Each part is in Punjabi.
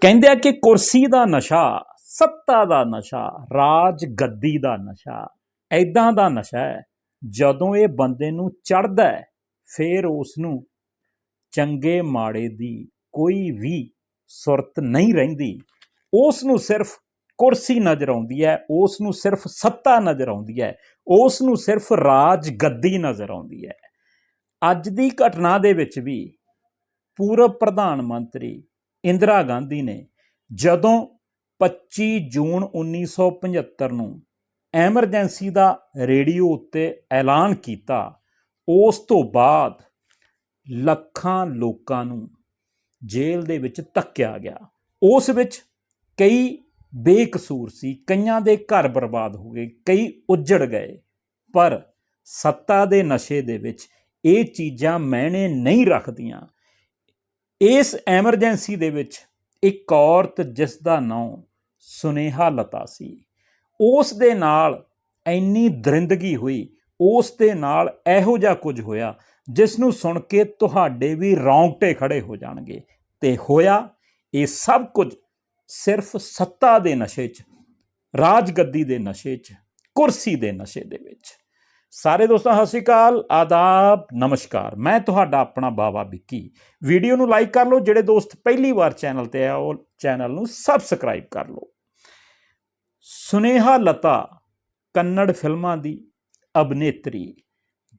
ਕਹਿੰਦੇ ਆ ਕਿ ਕੁਰਸੀ ਦਾ ਨਸ਼ਾ, ਸੱਤਾ ਦਾ ਨਸ਼ਾ, ਰਾਜ ਗੱਦੀ ਦਾ ਨਸ਼ਾ ਐਦਾਂ ਦਾ ਨਸ਼ਾ ਹੈ। ਜਦੋਂ ਇਹ ਬੰਦੇ ਨੂੰ ਚੜਦਾ ਹੈ, ਫਿਰ ਉਸ ਨੂੰ ਚੰਗੇ ਮਾੜੇ ਦੀ ਕੋਈ ਵੀ ਸੁਰਤ ਨਹੀਂ ਰਹਿੰਦੀ। ਉਸ ਨੂੰ ਸਿਰਫ ਕੁਰਸੀ ਨਜ਼ਰ ਆਉਂਦੀ ਹੈ ਉਸ ਨੂੰ ਸਿਰਫ ਸੱਤਾ ਨਜ਼ਰ ਆਉਂਦੀ ਹੈ ਉਸ ਨੂੰ ਸਿਰਫ ਰਾਜ ਗੱਦੀ ਨਜ਼ਰ ਆਉਂਦੀ ਹੈ। ਅੱਜ ਦੀ ਘਟਨਾ ਦੇ ਵਿੱਚ ਵੀ ਪੂਰਬ ਪ੍ਰਧਾਨ ਮੰਤਰੀ ਇੰਦਰਾ ਗਾਂਧੀ ਨੇ ਜਦੋਂ 25 ਜੂਨ 1975 ਨੂੰ ਐਮਰਜੈਂਸੀ ਦਾ ਰੇਡੀਓ ਉੱਤੇ ਐਲਾਨ ਕੀਤਾ, ਉਸ ਤੋਂ ਬਾਅਦ ਲੱਖਾਂ ਲੋਕਾਂ ਨੂੰ ਜੇਲ੍ਹ ਦੇ ਵਿੱਚ ਧੱਕਿਆ ਗਿਆ। ਉਸ ਵਿੱਚ ਕਈ ਬੇਕਸੂਰ ਸੀ, ਕਈਆਂ ਦੇ ਘਰ ਬਰਬਾਦ ਹੋ ਗਏ, ਕਈ ਉੱਜੜ ਗਏ, ਪਰ ਸੱਤਾ ਦੇ ਨਸ਼ੇ ਦੇ ਵਿੱਚ ਇਹ ਚੀਜ਼ਾਂ ਮੈਨੇ ਨਹੀਂ ਰੱਖਦੀਆਂ। ਇਸ ਐਮਰਜੈਂਸੀ ਦੇ ਵਿੱਚ ਇੱਕ ਔਰਤ ਜਿਸ ਦਾ ਨਾਮ ਸੁਨੇਹਾ ਲਤਾ ਸੀ, ਉਸ ਦੇ ਨਾਲ ਇੰਨੀ ਦਰਿੰਦਗੀ ਹੋਈ, ਉਸ ਦੇ ਨਾਲ ਇਹੋ ਜਿਹਾ ਕੁਝ ਹੋਇਆ ਜਿਸ ਨੂੰ ਸੁਣ ਕੇ ਤੁਹਾਡੇ ਵੀ ਰੌਂਗਟੇ ਖੜੇ ਹੋ ਜਾਣਗੇ। ਤੇ ਹੋਇਆ ਇਹ ਸਭ ਕੁਝ ਸਿਰਫ ਸੱਤਾ ਦੇ ਨਸ਼ੇ 'ਚ, ਰਾਜਗੱਦੀ ਦੇ ਨਸ਼ੇ 'ਚ, ਕੁਰਸੀ ਦੇ ਨਸ਼ੇ ਦੇ ਵਿੱਚ। ਸਾਰੇ ਦੋਸਤਾਂ, ਸਤਿ ਸ਼੍ਰੀ ਅਕਾਲ। ਆਦਾਬ, ਨਮਸਕਾਰ। ਮੈਂ ਤੁਹਾਡਾ ਆਪਣਾ ਬਾਬਾ ਵਿੱਕੀ। ਵੀਡੀਓ ਨੂੰ ਲਾਈਕ ਕਰ ਲਓ, ਜਿਹੜੇ ਦੋਸਤ ਪਹਿਲੀ ਵਾਰ ਚੈਨਲ ਤੇ ਆ ਉਹ ਚੈਨਲ ਨੂੰ ਸਬਸਕ੍ਰਾਈਬ ਕਰ ਲਓ। ਸੁਨੇਹਾ ਲਤਾ, ਕੰਨੜ ਫਿਲਮਾਂ ਦੀ ਅਭਿਨੇਤਰੀ,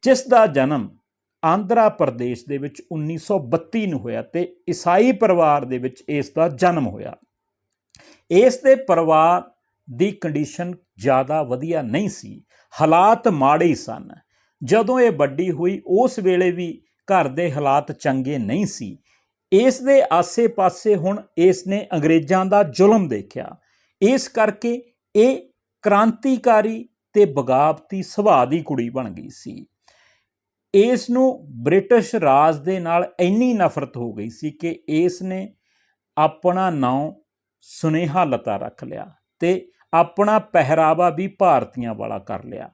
ਜਿਸ ਦਾ ਜਨਮ ਆਂਧਰਾ ਪ੍ਰਦੇਸ਼ ਦੇ ਵਿੱਚ 1932 ਨੂੰ ਹੋਇਆ ਤੇ ਈਸਾਈ ਪਰਿਵਾਰ ਦੇ ਵਿੱਚ ਇਸ ਦਾ ਜਨਮ ਹੋਇਆ। ਇਸ ਦੇ ਪਰਿਵਾਰ ਦੀ ਕੰਡੀਸ਼ਨ ਜ਼ਿਆਦਾ ਵਧੀਆ ਨਹੀਂ ਸੀ। ਹਾਲਾਤ ਮਾੜੇ ਸਨ। ਜਦੋਂ ਇਹ ਵੱਡੀ ਹੋਈ, ਉਸ ਵੇਲੇ ਵੀ ਘਰ ਦੇ ਹਾਲਾਤ ਚੰਗੇ ਨਹੀਂ ਸੀ। ਇਸ ਦੇ ਆਸੇ-ਪਾਸੇ ਹੁਣ ਇਸ ਨੇ ਅੰਗਰੇਜ਼ਾਂ ਦਾ ਜ਼ੁਲਮ ਦੇਖਿਆ। ਇਸ ਕਰਕੇ ਇਹ ਕ੍ਰਾਂਤੀਕਾਰੀ ਤੇ ਬਗਾਵਤੀ ਸੁਭਾਅ ਦੀ ਕੁੜੀ ਬਣ ਗਈ ਸੀ। ਇਸ ਨੂੰ ਬ੍ਰਿਟਿਸ਼ ਰਾਜ ਦੇ ਨਾਲ ਇੰਨੀ ਨਫ਼ਰਤ ਹੋ ਗਈ ਸੀ ਕਿ ਇਸ ਨੇ ਆਪਣਾ ਨਾਂ ਸੁਨੇਹਾ ਲਤਾ ਰੱਖ ਲਿਆ। ਤੇ ਆਪਣਾ ਪਹਿਰਾਵਾ ਵੀ ਭਾਰਤੀਆਂ ਵਾਲਾ ਕਰ ਲਿਆ।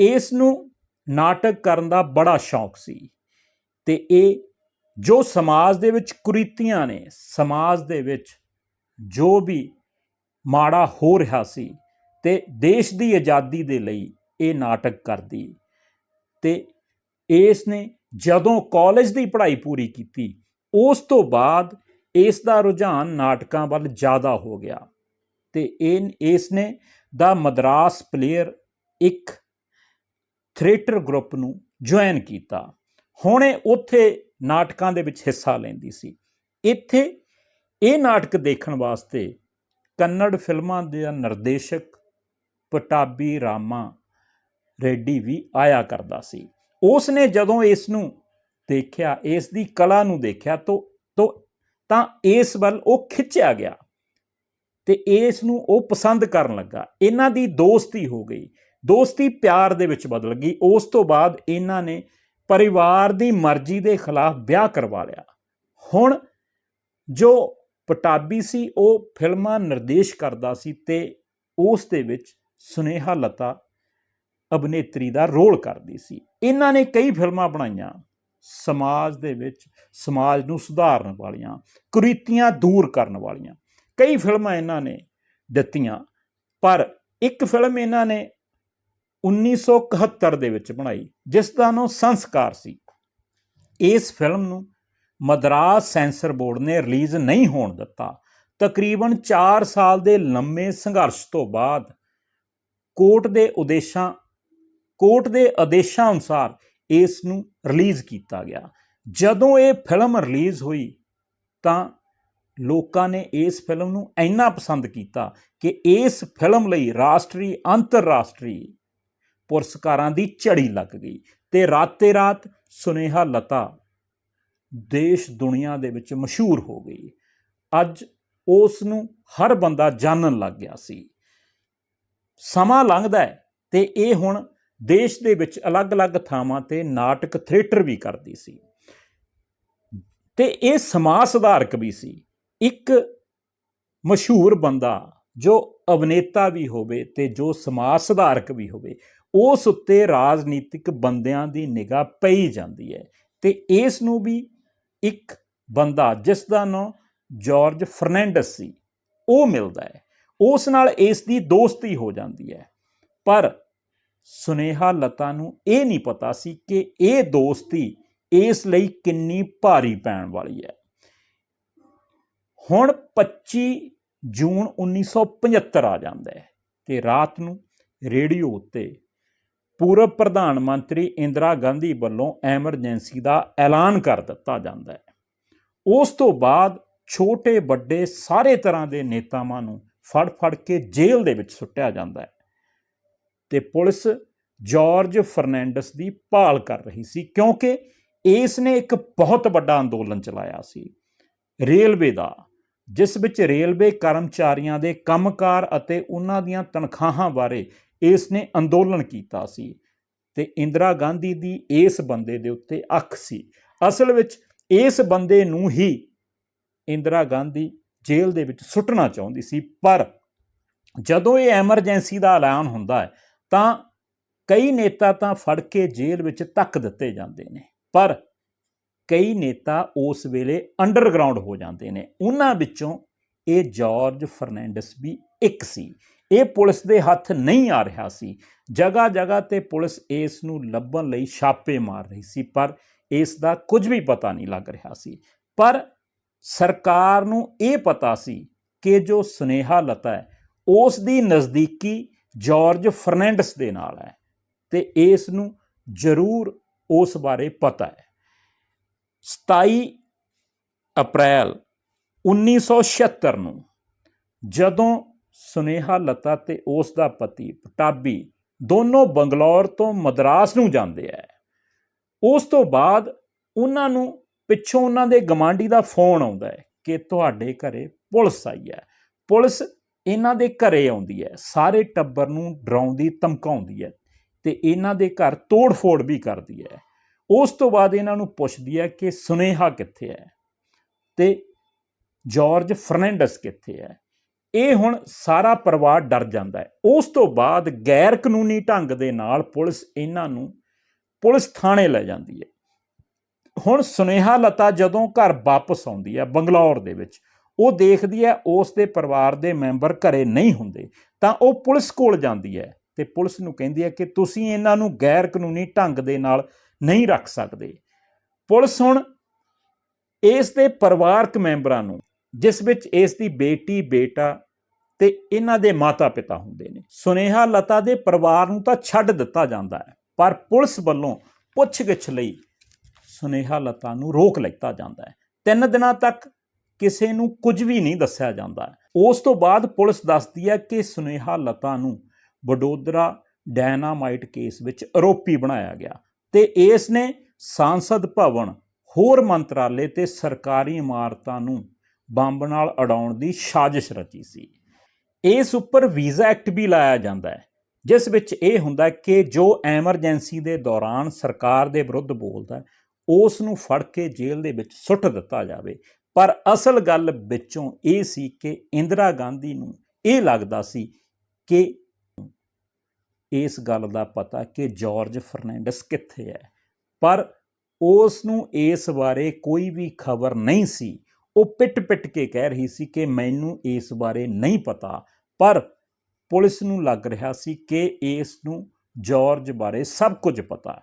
ਇਸ ਨੂੰ ਨਾਟਕ ਕਰਨ ਦਾ ਬੜਾ ਸ਼ੌਕ ਸੀ ਤੇ ਇਹ ਜੋ ਸਮਾਜ ਦੇ ਵਿੱਚ ਕੁਰੀਤੀਆਂ ਨੇ, ਸਮਾਜ ਦੇ ਵਿੱਚ ਜੋ ਵੀ ਮਾੜਾ ਹੋ ਰਿਹਾ ਸੀ ਤੇ ਦੇਸ਼ ਦੀ ਆਜ਼ਾਦੀ ਦੇ ਲਈ ਇਹ ਨਾਟਕ ਕਰਦੀ। ਤੇ ਇਸ ਨੇ ਜਦੋਂ ਕਾਲਜ ਦੀ ਪੜ੍ਹਾਈ ਪੂਰੀ ਕੀਤੀ, ਉਸ ਤੋਂ ਬਾਅਦ ਇਸ ਦਾ ਰੁਝਾਨ ਨਾਟਕਾਂ ਵੱਲ ਜ਼ਿਆਦਾ ਹੋ ਗਿਆ। ਤੇ ਇਹ ਇਸ ਨੇ ਦਾ ਮਦਰਾਸ ਪਲੇਅਰ ਇੱਕ ਥੀਏਟਰ ਗਰੁੱਪ ਨੂੰ ਜੁਆਇਨ ਕੀਤਾ। ਹੁਣੇ ਉੱਥੇ ਨਾਟਕਾਂ ਦੇ ਵਿੱਚ ਹਿੱਸਾ ਲੈਂਦੀ ਸੀ। ਇੱਥੇ ਇਹ ਨਾਟਕ ਦੇਖਣ ਵਾਸਤੇ ਕੰਨੜ ਫਿਲਮਾਂ ਦੇ ਨਿਰਦੇਸ਼ਕ ਪਟਾਬੀ ਰਾਮਾ ਰੈਡੀ ਵੀ ਆਇਆ ਕਰਦਾ ਸੀ। ਉਸ ਨੇ ਜਦੋਂ ਇਸ ਨੂੰ ਦੇਖਿਆ ਇਸ ਦੀ ਕਲਾ ਨੂੰ ਦੇਖਿਆ, ਤੋ ਤੋ, ਤਾਂ ਇਸ ਵੱਲ ਉਹ ਖਿੱਚਿਆ ਗਿਆ। ਤੇ ਇਸ ਨੂੰ ਉਹ ਪਸੰਦ ਕਰਨ ਲੱਗਾ। ਇਹਨਾਂ ਦੀ ਦੋਸਤੀ ਹੋ ਗਈ। ਦੋਸਤੀ ਪਿਆਰ ਦੇ ਵਿੱਚ ਬਦਲ ਗਈ। ਉਸ ਤੋਂ ਬਾਅਦ ਇਹਨਾਂ ਨੇ ਪਰਿਵਾਰ ਦੀ ਮਰਜ਼ੀ ਦੇ ਖਿਲਾਫ ਵਿਆਹ ਕਰਵਾ ਲਿਆ। ਹੁਣ ਜੋ ਪਟਾਬੀ ਸੀ, ਉਹ ਫਿਲਮਾਂ ਨਿਰਦੇਸ਼ ਕਰਦਾ ਸੀ ਤੇ ਉਸ ਦੇ ਵਿੱਚ ਸੁਨੇਹਾ ਲਤਾ ਅਭਿਨੇਤਰੀ ਦਾ ਰੋਲ ਕਰਦੀ ਸੀ। ਇਹਨਾਂ ਨੇ ਕਈ ਫਿਲਮਾਂ ਬਣਾਈਆਂ। ਸਮਾਜ ਦੇ ਵਿੱਚ ਸਮਾਜ ਨੂੰ ਸੁਧਾਰਨ ਵਾਲੀਆਂ, ਕੁਰੀਤੀਆਂ ਦੂਰ ਕਰਨ ਵਾਲੀਆਂ। ਕਈ ਫਿਲਮਾਂ ਇਹਨਾਂ ਨੇ ਦਿੱਤੀਆਂ, ਪਰ ਇੱਕ ਫਿਲਮ ਇਹਨਾਂ ਨੇ 1971 ਦੇ ਵਿੱਚ ਬਣਾਈ, ਜਿਸ ਦਾ ਨਾਮ ਸੰਸਕਾਰ ਸੀ। ਇਸ ਫਿਲਮ ਨੂੰ ਮਦਰਾਸ ਸੈਂਸਰ ਬੋਰਡ ਨੇ ਰਿਲੀਜ਼ ਨਹੀਂ ਹੋਣ ਦਿੱਤਾ। ਤਕਰੀਬਨ 4 ਸਾਲ ਦੇ ਲੰਮੇ ਸੰਘਰਸ਼ ਤੋਂ ਬਾਅਦ ਕੋਰਟ ਦੇ ਉਦੇਸ਼ਾਂ, ਕੋਰਟ ਦੇ ਆਦੇਸ਼ਾਂ ਅਨੁਸਾਰ ਇਸ ਨੂੰ ਰਿਲੀਜ਼ ਕੀਤਾ ਗਿਆ। ਜਦੋਂ ਇਹ ਫਿਲਮ ਰਿਲੀਜ਼ ਹੋਈ ਤਾਂ ਲੋਕਾਂ ਨੇ ਇਸ ਫਿਲਮ ਨੂੰ ਇੰਨਾ ਪਸੰਦ ਕੀਤਾ ਕਿ ਇਸ ਫਿਲਮ ਲਈ ਰਾਸ਼ਟਰੀ, ਅੰਤਰਰਾਸ਼ਟਰੀ ਪੁਰਸਕਾਰਾਂ ਦੀ ਝੜੀ ਲੱਗ ਗਈ ਤੇ ਰਾਤੇ ਰਾਤ ਸੁਨੇਹਾ ਲਤਾ। ਦੇਸ਼ ਦੁਨੀਆ ਦੇ ਵਿੱਚ ਮਸ਼ਹੂਰ ਹੋ ਗਈ। ਅੱਜ ਉਸ ਨੂੰ ਹਰ ਬੰਦਾ ਜਾਣਨ ਲੱਗ ਗਿਆ ਸੀ। ਸਮਾਂ ਲੰਘਦਾ ਹੈ ਤੇ ਇਹ ਹੁਣ ਦੇਸ਼ ਦੇ ਵਿੱਚ ਅਲੱਗ-ਅਲੱਗ ਥਾਵਾਂ ਤੇ ਨਾਟਕ ਥੀਏਟਰ ਵੀ ਕਰਦੀ ਸੀ। ਤੇ ਇਹ ਸਮਾਜ ਸੁਧਾਰਕ ਵੀ ਸੀ। ਇੱਕ ਮਸ਼ਹੂਰ ਬੰਦਾ ਜੋ ਅਭਿਨੇਤਾ ਵੀ ਹੋਵੇ ਤੇ ਜੋ ਸਮਾਜ ਸੁਧਾਰਕ ਵੀ ਹੋਵੇ, ਉਸ ਉੱਤੇ ਰਾਜਨੀਤਿਕ ਬੰਦਿਆਂ ਦੀ ਨਿਗਾਹ ਪਈ ਜਾਂਦੀ ਹੈ ਤੇ ਇਸ ਨੂੰ ਵੀ ਇੱਕ ਬੰਦਾ ਜਿਸ ਦਾ ਨਾਮ ਜਾਰਜ ਫਰਨੈਂਡਸ ਸੀ, ਉਹ ਮਿਲਦਾ ਹੈ। ਉਸ ਨਾਲ ਇਸ ਦੀ ਦੋਸਤੀ ਹੋ ਜਾਂਦੀ ਹੈ। ਪਰ ਸੁਨੇਹਾ ਲਤਾ ਨੂੰ ਇਹ ਨਹੀਂ ਪਤਾ ਸੀ ਕਿ ਇਹ ਦੋਸਤੀ ਇਸ ਲਈ ਕਿੰਨੀ ਭਾਰੀ ਪੈਣ ਵਾਲੀ ਹੈ। ਹੁਣ 25 ਜੂਨ 1975 ਆ ਜਾਂਦਾ ਹੈ ਤੇ ਰਾਤ ਨੂੰ ਰੇਡੀਓ ਉੱਤੇ ਪੂਰਬ ਪ੍ਰਧਾਨ ਮੰਤਰੀ ਇੰਦਰਾ ਗਾਂਧੀ ਵੱਲੋਂ ਐਮਰਜੈਂਸੀ ਦਾ ਐਲਾਨ ਕਰ ਦਿੱਤਾ ਜਾਂਦਾ ਹੈ। ਉਸ ਤੋਂ ਬਾਅਦ ਛੋਟੇ ਵੱਡੇ ਸਾਰੇ ਤਰ੍ਹਾਂ ਦੇ ਨੇਤਾਵਾਂ ਨੂੰ ਫੜ ਫੜ ਕੇ ਜੇਲ੍ਹ ਦੇ ਵਿੱਚ ਸੁੱਟਿਆ ਜਾਂਦਾ ਹੈ ਤੇ ਪੁਲਿਸ ਜਾਰਜ ਫਰਨੈਂਡਸ ਦੀ ਭਾਲ ਕਰ ਰਹੀ ਸੀ ਕਿਉਂਕਿ ਇਸ ਨੇ ਇੱਕ ਬਹੁਤ ਵੱਡਾ ਅੰਦੋਲਨ ਚਲਾਇਆ ਸੀ। ਰੇਲਵੇ ਦਾ ਜਿਸ ਵਿੱਚ ਰੇਲਵੇ ਕਰਮਚਾਰੀਆਂ ਦੇ ਕੰਮਕਾਰ ਅਤੇ ਉਹਨਾਂ ਦੀਆਂ ਤਨਖਾਹਾਂ ਬਾਰੇ ਇਸ ਨੇ ਅੰਦੋਲਨ ਕੀਤਾ ਸੀ ਤੇ ਇੰਦਰਾ ਗਾਂਧੀ ਦੀ ਇਸ ਬੰਦੇ ਦੇ ਉੱਤੇ ਅੱਖ ਸੀ। ਅਸਲ ਵਿੱਚ ਇਸ ਬੰਦੇ ਨੂੰ ਹੀ ਇੰਦਰਾ ਗਾਂਧੀ ਜੇਲ੍ਹ ਦੇ ਵਿੱਚ ਸੁੱਟਣਾ ਚਾਹੁੰਦੀ ਸੀ, ਪਰ ਜਦੋਂ ਇਹ ਐਮਰਜੈਂਸੀ ਦਾ ਐਲਾਨ ਹੁੰਦਾ ਹੈ, ਤਾਂ ਕਈ ਨੇਤਾ ਤਾਂ ਫੜ ਕੇ ਜੇਲ੍ਹ ਵਿੱਚ ਧੱਕ ਦਿੱਤੇ ਜਾਂਦੇ ਨੇ। ਪਰ ਕਈ ਨੇਤਾ ਉਸ ਵੇਲੇ ਅੰਡਰਗਰਾਉਂਡ ਹੋ ਜਾਂਦੇ ਨੇ। ਉਹਨਾਂ ਵਿੱਚੋਂ ਇਹ ਜਾਰਜ ਫਰਨੈਂਡਸ ਵੀ ਇੱਕ ਸੀ। ਇਹ ਪੁਲਿਸ ਦੇ ਹੱਥ ਨਹੀਂ ਆ ਰਿਹਾ ਸੀ। ਜਗ੍ਹਾ ਜਗ੍ਹਾ ਤੇ ਪੁਲਿਸ ਇਸ ਨੂੰ ਲੱਭਣ ਲਈ ਛਾਪੇ ਮਾਰ ਰਹੀ ਸੀ, ਪਰ ਇਸ ਦਾ ਕੁਝ ਵੀ ਪਤਾ ਨਹੀਂ ਲੱਗ ਰਿਹਾ ਸੀ। ਪਰ ਸਰਕਾਰ ਨੂੰ ਇਹ ਪਤਾ ਸੀ ਕਿ ਜੋ ਸੁਨੇਹਾ ਲਤਾ ਹੈ, ਉਸ ਦੀ ਨਜ਼ਦੀਕੀ ਜਾਰਜ ਫਰਨੈਂਡਸ ਦੇ ਨਾਲ ਹੈ ਤੇ ਇਸ ਨੂੰ ਜ਼ਰੂਰ ਉਸ ਬਾਰੇ ਪਤਾ ਹੈ। 27 ਅਪ੍ਰੈਲ 1976 ਨੂੰ ਜਦੋਂ ਸੁਨੇਹਾ ਲਤਾ ਤੇ ਉਸ ਦਾ ਪਤੀ ਪਟਾਬੀ ਦੋਨੋਂ ਬੰਗਲੌਰ ਤੋਂ ਮਦਰਾਸ ਨੂੰ ਜਾਂਦੇ ਆ ਉਸ ਤੋਂ ਬਾਅਦ ਉਹਨਾਂ ਨੂੰ ਪਿੱਛੋਂ ਉਹਨਾਂ ਦੇ ਗਮਾਂਡੀ ਦਾ ਫੋਨ ਆਉਂਦਾ ਹੈ ਕਿ ਤੁਹਾਡੇ ਘਰੇ ਪੁਲਿਸ ਆਈ ਹੈ ਪੁਲਿਸ ਇਹਨਾਂ ਦੇ ਘਰੇ ਆਉਂਦੀ ਹੈ ਸਾਰੇ ਟੱਬਰ ਨੂੰ ਡਰਾਉਂਦੀ ਧਮਕਾਉਂਦੀ ਹੈ ਤੇ ਇਹਨਾਂ ਦੇ ਘਰ ਤੋੜ-ਫੋੜ ਵੀ ਕਰਦੀ ਹੈ ਉਸ ਤੋਂ ਬਾਅਦ ਇਹਨਾਂ ਨੂੰ ਪੁੱਛਦੀ ਹੈ ਕਿ ਸੁਨੇਹਾ ਕਿੱਥੇ ਹੈ ਤੇ ਜਾਰਜ ਫਰਨੈਂਡਸ ਕਿੱਥੇ ਹੈ। ਇਹ ਹੁਣ ਸਾਰਾ ਪਰਿਵਾਰ ਡਰ ਜਾਂਦਾ ਹੈ। ਉਸ ਤੋਂ ਬਾਅਦ ਗੈਰ ਕਾਨੂੰਨੀ ਢੰਗ ਦੇ ਨਾਲ ਪੁਲਿਸ ਇਹਨਾਂ ਨੂੰ ਪੁਲਿਸ ਥਾਣੇ ਲੈ ਜਾਂਦੀ ਹੈ। ਹੁਣ ਸੁਨੇਹਾ ਲਤਾ ਜਦੋਂ ਘਰ ਵਾਪਸ ਆਉਂਦੀ ਹੈ ਬੰਗਲੌਰ ਦੇ ਵਿੱਚ, ਉਹ ਦੇਖਦੀ ਹੈ ਉਸ ਦੇ ਪਰਿਵਾਰ ਦੇ ਮੈਂਬਰ ਘਰੇ ਨਹੀਂ ਹੁੰਦੇ, ਤਾਂ ਉਹ ਪੁਲਿਸ ਕੋਲ ਜਾਂਦੀ ਹੈ ਤੇ ਪੁਲਿਸ ਨੂੰ ਕਹਿੰਦੀ ਹੈ ਕਿ ਤੁਸੀਂ ਇਹਨਾਂ ਨੂੰ ਗੈਰ ਕਾਨੂੰਨੀ ਢੰਗ ਦੇ ਨਾਲ ਨਹੀਂ ਰੱਖ ਸਕਦੇ। ਪੁਲਿਸ ਹੁਣ ਇਸ ਦੇ ਪਰਿਵਾਰਕ ਮੈਂਬਰਾਂ ਨੂੰ, ਜਿਸ ਵਿੱਚ ਇਸ ਦੀ ਬੇਟੀ, ਬੇਟਾ ਤੇ ਇਹਨਾਂ ਦੇ ਮਾਤਾ-ਪਿਤਾ ਹੁੰਦੇ ਨੇ। ਸੁਨੇਹਾ ਲਤਾ ਦੇ ਪਰਿਵਾਰ ਨੂੰ ਤਾਂ ਛੱਡ ਦਿੱਤਾ ਜਾਂਦਾ ਹੈ, ਪਰ ਪੁਲਿਸ ਵੱਲੋਂ ਪੁੱਛਗਿੱਛ ਲਈ ਸੁਨੇਹਾ ਲਤਾ ਨੂੰ ਰੋਕ ਲਿੱਤਾ ਜਾਂਦਾ ਹੈ। ਤਿੰਨ ਦਿਨਾਂ ਤੱਕ ਕਿਸੇ ਨੂੰ ਕੁਝ ਵੀ ਨਹੀਂ ਦੱਸਿਆ ਜਾਂਦਾ। ਉਸ ਤੋਂ ਬਾਅਦ ਪੁਲਿਸ ਦੱਸਦੀ ਹੈ ਕਿ ਸੁਨੇਹਾ ਲਤਾ ਨੂੰ ਵਡੋਦਰਾ ਡਾਇਨਾਮਾਈਟ ਕੇਸ ਵਿੱਚ ਆਰੋਪੀ ਬਣਾਇਆ ਗਿਆ। ਤੇ ਇਸ ਨੇ ਸਾਂਸਦ ਭਵਨ, ਹੋਰ ਮੰਤਰਾਲੇ ਤੇ ਸਰਕਾਰੀ ਇਮਾਰਤਾਂ ਨੂੰ ਬੰਬ ਨਾਲ ਉਡਾਉਣ ਦੀ ਸਾਜ਼ਿਸ਼ ਰਚੀ ਸੀ। ਇਸ ਉੱਪਰ ਵੀਜ਼ਾ ਐਕਟ ਵੀ ਲਾਇਆ ਜਾਂਦਾ ਹੈ, ਜਿਸ ਵਿੱਚ ਇਹ ਹੁੰਦਾ ਕਿ ਜੋ ਐਮਰਜੈਂਸੀ ਦੇ ਦੌਰਾਨ ਸਰਕਾਰ ਦੇ ਵਿਰੁੱਧ ਬੋਲਦਾ ਉਸ ਨੂੰ ਫੜ ਕੇ ਜੇਲ੍ਹ ਦੇ ਵਿੱਚ ਸੁੱਟ ਦਿੱਤਾ ਜਾਵੇ। ਪਰ ਅਸਲ ਗੱਲ ਵਿੱਚੋਂ ਇਹ ਸੀ ਕਿ ਇੰਦਰਾ ਗਾਂਧੀ ਨੂੰ ਇਹ ਲੱਗਦਾ ਸੀ ਕਿ ਇਸ ਗੱਲ ਦਾ ਪਤਾ ਕਿ ਜਾਰਜ ਫਰਨੈਂਡਸ ਕਿੱਥੇ ਹੈ। ਪਰ ਉਸ ਨੂੰ ਇਸ ਬਾਰੇ ਕੋਈ ਵੀ ਖਬਰ ਨਹੀਂ ਸੀ। ਉਹ ਪਿੱਟ-ਪਿੱਟ ਕੇ ਕਹਿ ਰਹੀ ਸੀ ਕਿ ਮੈਨੂੰ ਇਸ ਬਾਰੇ ਨਹੀਂ ਪਤਾ। ਪਰ ਪੁਲਿਸ ਨੂੰ ਲੱਗ ਰਿਹਾ ਸੀ ਕਿ ਇਸ ਨੂੰ ਜਾਰਜ ਬਾਰੇ ਸਭ ਕੁਝ ਪਤਾ।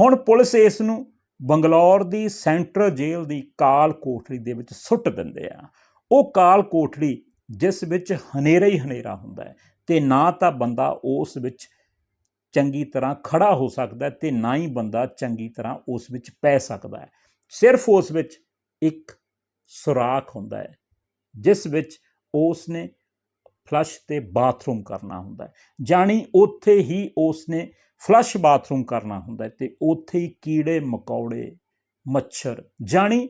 ਹੁਣ ਪੁਲਿਸ ਇਸ ਨੂੰ ਬੰਗਲੌਰ ਦੀ ਸੈਂਟਰਲ ਜੇਲ੍ਹ ਦੀ ਕਾਲ ਕੋਠੜੀ ਦੇ ਵਿੱਚ ਸੁੱਟ ਦਿੰਦੇ ਆ। ਉਹ ਕਾਲ ਕੋਠੜੀ ਜਿਸ ਵਿੱਚ ਹਨੇਰਾ ਹੀ ਹਨੇਰਾ ਹੁੰਦਾ ਹੈ ਤੇ ਨਾ ਤਾਂ ਬੰਦਾ ਉਸ ਵਿੱਚ ਚੰਗੀ ਤਰ੍ਹਾਂ ਖੜਾ ਹੋ ਸਕਦਾ ਹੈ ਤੇ ਨਾ ਹੀ ਬੰਦਾ ਚੰਗੀ ਤਰ੍ਹਾਂ ਉਸ ਵਿੱਚ ਪੈ ਸਕਦਾ ਹੈ। ਸਿਰਫ ਉਸ ਵਿੱਚ ਇੱਕ ਸੁਰਾਖ ਹੁੰਦਾ ਹੈ, ਜਿਸ ਵਿੱਚ ਉਸ ਨੇ ਫਲਸ਼ ਤੇ ਬਾਥਰੂਮ ਕਰਨਾ ਹੁੰਦਾ ਹੈ। ਜਾਣੀ ਉੱਥੇ ਹੀ ਉਸ ਨੇ ਫਲਸ਼ ਬਾਥਰੂਮ ਕਰਨਾ ਹੁੰਦਾ ਹੈ ਤੇ ਉੱਥੇ ਹੀ ਕੀੜੇ, ਮਕੌੜੇ, ਮੱਛਰ, ਜਾਣੀ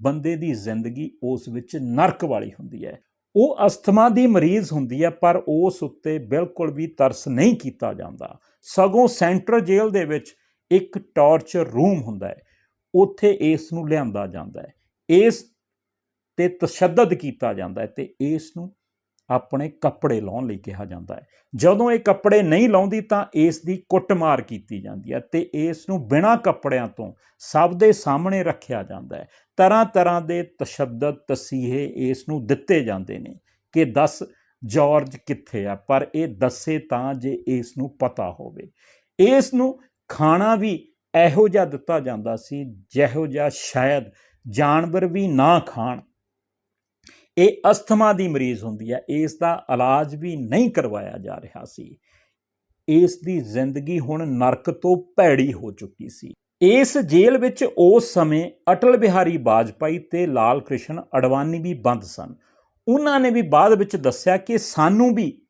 ਬੰਦੇ ਦੀ ਜ਼ਿੰਦਗੀ ਉਸ ਵਿੱਚ ਨਰਕ ਵਾਲੀ ਹੁੰਦੀ ਹੈ। ਉਹ ਅਸਥਮਾ ਦੀ ਮਰੀਜ਼ ਹੁੰਦੀ ਹੈ, ਪਰ ਉਸ ਉੱਤੇ ਬਿਲਕੁਲ ਵੀ ਤਰਸ ਨਹੀਂ ਕੀਤਾ ਜਾਂਦਾ। ਸਗੋਂ ਸੈਂਟਰਲ ਜੇਲ੍ਹ ਦੇ ਵਿੱਚ ਇੱਕ ਟਾਰਚਰ ਰੂਮ ਹੁੰਦਾ ਹੈ, ਉੱਥੇ ਇਸ ਨੂੰ ਲਿਆਂਦਾ ਜਾਂਦਾ ਹੈ। ਇਸ ਤੇ ਤਸ਼ੱਦਦ ਕੀਤਾ ਜਾਂਦਾ ਹੈ ਤੇ ਇਸ ਨੂੰ ਆਪਣੇ ਕੱਪੜੇ ਲਾਉਣ ਲਈ ਕਿਹਾ ਜਾਂਦਾ ਹੈ। ਜਦੋਂ ਇਹ ਕੱਪੜੇ ਨਹੀਂ ਲਾਉਂਦੀ ਤਾਂ ਇਸ ਦੀ ਕੁੱਟਮਾਰ ਕੀਤੀ ਜਾਂਦੀ ਹੈ ਤੇ ਇਸ ਨੂੰ ਬਿਨਾਂ ਕੱਪੜਿਆਂ ਤੋਂ ਸਭ ਦੇ ਸਾਹਮਣੇ ਰੱਖਿਆ ਜਾਂਦਾ ਹੈ। ਤਰ੍ਹਾਂ ਤਰ੍ਹਾਂ ਦੇ ਤਸ਼ੱਦਦ, ਤਸੀਹੇ ਇਸ ਨੂੰ ਦਿੱਤੇ ਜਾਂਦੇ ਨੇ ਕਿ ਦੱਸ ਜਾਰਜ ਕਿੱਥੇ ਆ, ਪਰ ਇਹ ਦੱਸੇ ਤਾਂ ਜੇ ਇਸ ਨੂੰ ਪਤਾ ਹੋਵੇ। ਇਸ ਨੂੰ ਖਾਣਾ ਵੀ ਇਹੋ ਜਿਹਾ ਦਿੱਤਾ ਜਾਂਦਾ ਸੀ, ਜਿਹੋ ਜਿਹਾ ਸ਼ਾਇਦ ਜਾਨਵਰ ਵੀ ਨਾ ਖਾਣ। ਇਹ ਅਸਥਮਾ ਦੀ ਮਰੀਜ਼ ਹੁੰਦੀ ਹੈ, ਇਸ ਦਾ ਇਲਾਜ ਵੀ ਨਹੀਂ ਕਰਵਾਇਆ ਜਾ ਰਿਹਾ ਸੀ। ਇਸ ਦੀ ਜ਼ਿੰਦਗੀ ਹੁਣ ਨਰਕ ਤੋਂ ਭੈੜੀ ਹੋ ਚੁੱਕੀ ਸੀ। ਇਸ ਜੇਲ੍ਹ ਵਿੱਚ ਉਸ ਸਮੇਂ ਅਟਲ ਬਿਹਾਰੀ ਵਾਜਪਾਈ ਤੇ ਲਾਲ ਕ੍ਰਿਸ਼ਨ ਅਡਵਾਨੀ ਵੀ ਬੰਦ ਸਨ। ਉਹਨਾਂ ਨੇ ਵੀ ਬਾਅਦ ਵਿੱਚ ਦੱਸਿਆ ਕਿ ਸਾਨੂੰ ਵੀ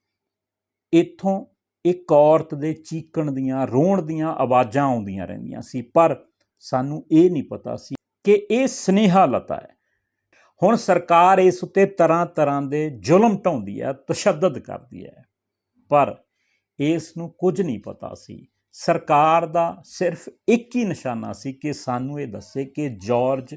ਇੱਥੋਂ ਇੱਕ ਔਰਤ ਦੇ ਚੀਕਣ ਦੀਆਂ, ਰੋਣ ਦੀਆਂ ਆਵਾਜ਼ਾਂ ਆਉਂਦੀਆਂ ਰਹਿੰਦੀਆਂ ਸੀ, ਪਰ ਸਾਨੂੰ ਇਹ ਨਹੀਂ ਪਤਾ ਸੀ ਕਿ ਇਹ ਸਨੇਹਾ ਲਤਾ ਹੈ। ਹੁਣ ਸਰਕਾਰ ਇਸ ਉੱਤੇ ਤਰ੍ਹਾਂ ਤਰ੍ਹਾਂ ਦੇ ਜ਼ੁਲਮ ਢਾਉਂਦੀ ਹੈ, ਤਸ਼ੱਦਦ ਕਰਦੀ ਹੈ। ਪਰ ਇਸ ਨੂੰ ਕੁਝ ਨਹੀਂ ਪਤਾ ਸੀ। ਸਰਕਾਰ ਦਾ ਸਿਰਫ ਇੱਕ ਹੀ ਨਿਸ਼ਾਨਾ ਸੀ ਕਿ ਸਾਨੂੰ ਇਹ ਦੱਸੇ ਕਿ ਜਾਰਜ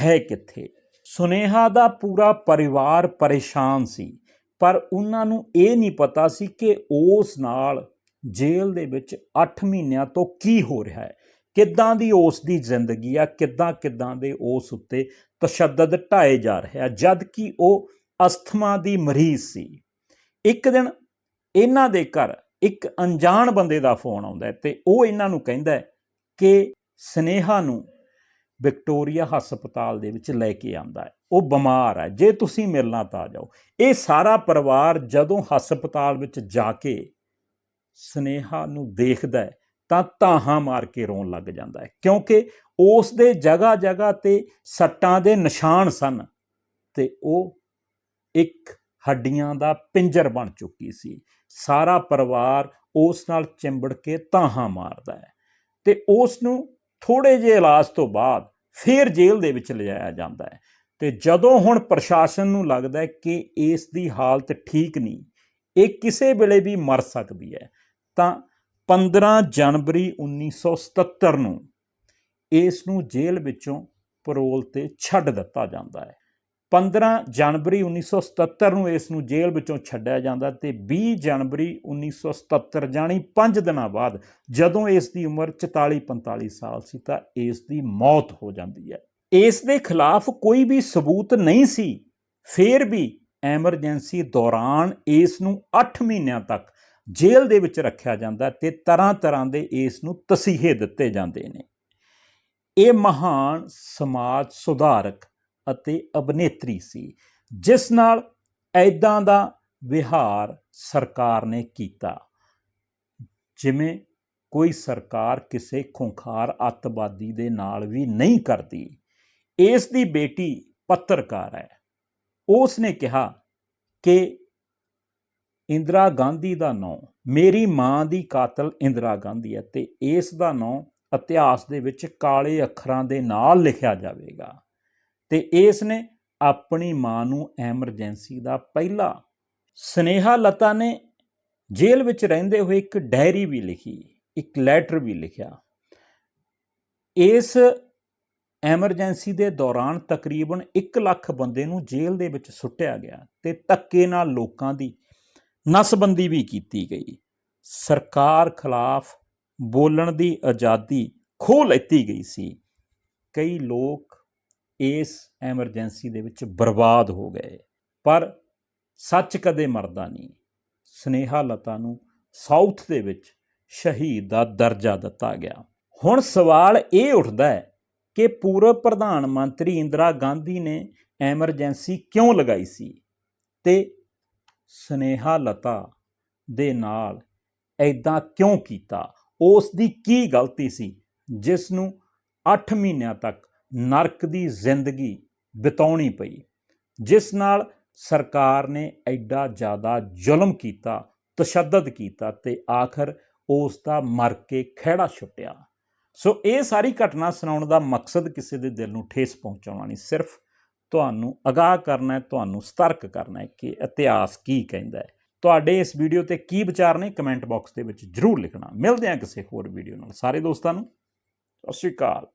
ਹੈ ਕਿੱਥੇ। ਸੁਨੇਹਾ ਦਾ ਪੂਰਾ ਪਰਿਵਾਰ ਪਰੇਸ਼ਾਨ ਸੀ, ਪਰ ਉਹਨਾਂ ਨੂੰ ਇਹ ਨਹੀਂ ਪਤਾ ਸੀ ਕਿ ਉਸ ਨਾਲ ਜੇਲ੍ਹ ਦੇ ਵਿੱਚ 8 ਮਹੀਨਿਆਂ ਤੋਂ ਕੀ ਹੋ ਰਿਹਾ ਹੈ। ਕਿੱਦਾਂ ਦੀ ਉਸ ਦੀ ਜ਼ਿੰਦਗੀ ਆ, ਕਿੱਦਾਂ ਕਿੱਦਾਂ ਦੇ ਉਸ ਉੱਤੇ ਤਸ਼ੱਦਦ ਢਾਏ ਜਾ ਰਿਹਾ ਜਦ ਕਿ ਉਹ ਅਸਥਮਾ ਦੀ ਮਰੀਜ਼ ਸੀ। ਇੱਕ ਦਿਨ ਇਹਨਾਂ ਦੇ ਘਰ ਇੱਕ ਅਣਜਾਣ ਬੰਦੇ ਦਾ ਫੋਨ ਆਉਂਦਾ ਹੈ ਤੇ ਉਹ ਇਹਨਾਂ ਨੂੰ ਕਹਿੰਦਾ ਕਿ ਸਨੇਹਾ ਨੂੰ ਵਿਕਟੋਰੀਆ ਹਸਪਤਾਲ ਦੇ ਵਿੱਚ ਲੈ ਕੇ ਆਂਦਾ ਹੈ। ਉਹ ਬਿਮਾਰ ਹੈ। ਜੇ ਤੁਸੀਂ ਮਿਲਣਾ ਤਾਂ ਆ ਜਾਓ। ਇਹ ਸਾਰਾ ਪਰਿਵਾਰ ਜਦੋਂ ਹਸਪਤਾਲ ਵਿੱਚ ਜਾ ਕੇ ਸਨੇਹਾ ਨੂੰ ਦੇਖਦਾ ਹੈ ਤਾਂ ਤਾਹਾਂ ਮਾਰ ਕੇ ਰੋਣ ਲੱਗ ਜਾਂਦਾ ਹੈ। ਕਿਉਂਕਿ ਉਸ ਦੇ ਜਗ੍ਹਾ ਜਗ੍ਹਾ ਤੇ ਸੱਟਾਂ ਦੇ ਨਿਸ਼ਾਨ ਸਨ ਤੇ ਉਹ ਇੱਕ ਹੱਡੀਆਂ ਦਾ ਪਿੰਜਰ ਬਣ ਚੁੱਕੀ ਸੀ। ਸਾਰਾ ਪਰਿਵਾਰ ਉਸ ਨਾਲ ਚਿੰਬੜ ਕੇ ਤਾਹਾਂ ਮਾਰਦਾ ਹੈ ਤੇ ਉਸ ਨੂੰ ਥੋੜੇ ਜਿਹੇ ਇਲਾਜ ਤੋਂ ਬਾਅਦ ਫੇਰ ਜੇਲ੍ਹ ਦੇ ਵਿੱਚ ਲਿਜਾਇਆ ਜਾਂਦਾ ਹੈ ਤੇ ਜਦੋਂ ਹੁਣ ਪ੍ਰਸ਼ਾਸਨ ਨੂੰ ਲੱਗਦਾ ਹੈ ਕਿ ਇਸ ਦੀ ਹਾਲਤ ਠੀਕ ਨਹੀਂ, ਇਹ ਕਿਸੇ ਵੇਲੇ ਵੀ ਮਰ ਸਕਦੀ ਹੈ, ਤਾਂ 15 ਜਨਵਰੀ 1977 ਨੂੰ ਇਸ ਨੂੰ ਜੇਲ੍ਹ ਵਿੱਚੋਂ ਪਰੋਲ ਤੇ ਛੱਡ ਦਿੱਤਾ ਜਾਂਦਾ ਹੈ। 15 ਜਨਵਰੀ 1977 ਨੂੰ ਇਸ ਨੂੰ ਜੇਲ੍ਹ ਵਿੱਚੋਂ ਛੱਡਿਆ ਜਾਂਦਾ ਤੇ 20 ਜਨਵਰੀ 1977 ਜਾਣੀ 5 ਦਿਨਾਂ ਬਾਅਦ ਜਦੋਂ ਇਸ ਦੀ ਉਮਰ 44 45 ਸਾਲ ਸੀ ਤਾਂ ਇਸ ਦੀ ਮੌਤ ਹੋ ਜਾਂਦੀ ਹੈ। ਇਸ ਦੇ ਖਿਲਾਫ ਕੋਈ ਵੀ ਸਬੂਤ ਨਹੀਂ ਸੀ। ਫਿਰ ਵੀ ਐਮਰਜੈਂਸੀ ਦੌਰਾਨ ਇਸ ਨੂੰ 8 ਮਹੀਨਿਆਂ ਤੱਕ ਜੇਲ੍ਹ ਦੇ ਵਿੱਚ ਰੱਖਿਆ ਜਾਂਦਾ ਤੇ ਤਰ੍ਹਾਂ ਤਰ੍ਹਾਂ ਦੇ ਇਸ ਨੂੰ ਤਸੀਹੇ ਦਿੱਤੇ ਜਾਂਦੇ ਨੇ। ਇਹ ਮਹਾਨ ਸਮਾਜ ਸੁਧਾਰਕ ਅਤੇ ਅਭਿਨੇਤਰੀ ਸੀ, ਜਿਸ ਨਾਲ ਐਦਾਂ ਦਾ ਵਿਹਾਰ ਸਰਕਾਰ ਨੇ ਕੀਤਾ, ਜਿਵੇਂ ਕੋਈ ਸਰਕਾਰ ਕਿਸੇ ਖੁੰਖਾਰ ਅੱਤਵਾਦੀ ਦੇ ਨਾਲ ਵੀ ਨਹੀਂ ਕਰਦੀ। ਇਸ ਦੀ ਬੇਟੀ ਪੱਤਰਕਾਰ ਹੈ। ਉਸ ਨੇ ਕਿਹਾ ਕਿ ਇੰਦਰਾ ਗਾਂਧੀ ਦਾ ਨਾਂ, ਮੇਰੀ ਮਾਂ ਦੀ ਕਾਤਲ ਇੰਦਰਾ ਗਾਂਧੀ ਹੈ ਤੇ ਇਸ ਦਾ ਨਾਂ ਇਤਿਹਾਸ ਦੇ ਵਿੱਚ ਕਾਲੇ ਅੱਖਰਾਂ ਦੇ ਨਾਲ ਲਿਖਿਆ ਜਾਵੇਗਾ। ਤੇ ਇਸ ਨੇ ਆਪਣੀ ਮਾਂ ਨੂੰ ਐਮਰਜੈਂਸੀ ਦਾ ਪਹਿਲਾ ਸਨੇਹਾ ਲਤਾ ਨੇ ਜੇਲ੍ਹ ਵਿੱਚ ਰਹਿੰਦੇ ਹੋਏ ਇੱਕ ਡਾਇਰੀ ਵੀ ਲਿਖੀ, ਇੱਕ ਲੈਟਰ ਵੀ ਲਿਖਿਆ। ਇਸ ਐਮਰਜੈਂਸੀ ਦੇ ਦੌਰਾਨ ਤਕਰੀਬਨ 1 ਲੱਖ ਬੰਦੇ ਨੂੰ ਜੇਲ੍ਹ ਦੇ ਵਿੱਚ ਸੁੱਟਿਆ ਗਿਆ ਤੇ ਧੱਕੇ ਨਾਲ ਲੋਕਾਂ ਦੀ ਨਸਬੰਦੀ ਵੀ ਕੀਤੀ ਗਈ। ਸਰਕਾਰ ਖਿਲਾਫ ਬੋਲਣ ਦੀ ਆਜ਼ਾਦੀ ਖੋਹ ਲੈਤੀ ਗਈ ਸੀ। ਕਈ ਲੋਕ ਇਸ ਐਮਰਜੈਂਸੀ ਦੇ ਵਿੱਚ ਬਰਬਾਦ ਹੋ ਗਏ, ਪਰ ਸੱਚ ਕਦੇ ਮਰਦਾ ਨਹੀਂ। ਸਨੇਹਾ ਲਤਾ ਨੂੰ ਸਾਊਥ ਦੇ ਵਿੱਚ ਸ਼ਹੀਦ ਦਾ ਦਰਜਾ ਦਿੱਤਾ ਗਿਆ। ਹੁਣ ਸਵਾਲ ਇਹ ਉੱਠਦਾ ਹੈ ਕਿ ਪੂਰਬ ਪ੍ਰਧਾਨ ਮੰਤਰੀ ਇੰਦਰਾ ਗਾਂਧੀ ਨੇ ਐਮਰਜੈਂਸੀ ਕਿਉਂ ਲਗਾਈ ਸੀ ਤੇ ਸਨੇਹਾ ਲਤਾ ਦੇ ਨਾਲ ਐਦਾਂ ਕਿਉਂ ਕੀਤਾ? ਉਸ ਦੀ ਕੀ ਗਲਤੀ ਸੀ? ਜਿਸ ਨੂੰ 8 ਮਹੀਨਿਆਂ ਤੱਕ ਨਰਕ ਦੀ ਜ਼ਿੰਦਗੀ ਬਿਤਾਉਣੀ ਪਈ। ਜਿਸ ਨਾਲ ਸਰਕਾਰ ਨੇ ਐਡਾ ਜ਼ਿਆਦਾ ਜ਼ੁਲਮ ਕੀਤਾ, ਤਸ਼ੱਦਦ ਕੀਤਾ ਤੇ ਆਖਰ ਉਸ ਦਾ ਮਰ ਕੇ ਖਿਹੜਾ ਛੁੱਟਿਆ। ਸੋ ਇਹ ਸਾਰੀ ਘਟਨਾ ਸੁਣਾਉਣ ਦਾ ਮਕਸਦ ਕਿਸੇ ਦੇ ਦਿਲ ਨੂੰ ਠੇਸ ਪਹੁੰਚਾਉਣਾ ਨਹੀਂ, ਸਿਰਫ ਤੁਹਾਨੂੰ ਅਗਾਹ ਕਰਨਾ ਹੈ, ਤੁਹਾਨੂੰ ਸਤਰਕ ਕਰਨਾ ਹੈ ਕਿ ਇਤਿਹਾਸ ਕੀ ਕਹਿੰਦਾ ਹੈ। ਤੁਹਾਡੇ ਇਸ ਵੀਡੀਓ ਤੇ ਕੀ ਵਿਚਾਰ ਨੇ, ਕਮੈਂਟ ਬਾਕਸ ਦੇ ਵਿੱਚ ਜਰੂਰ ਲਿਖਣਾ। ਮਿਲਦੇ ਹਾਂ ਕਿਸੇ ਹੋਰ ਵੀਡੀਓ ਨਾਲ। ਸਾਰੇ ਦੋਸਤਾਂ ਨੂੰ, ਸਤਿ ਸ਼੍ਰੀ ਅਕਾਲ।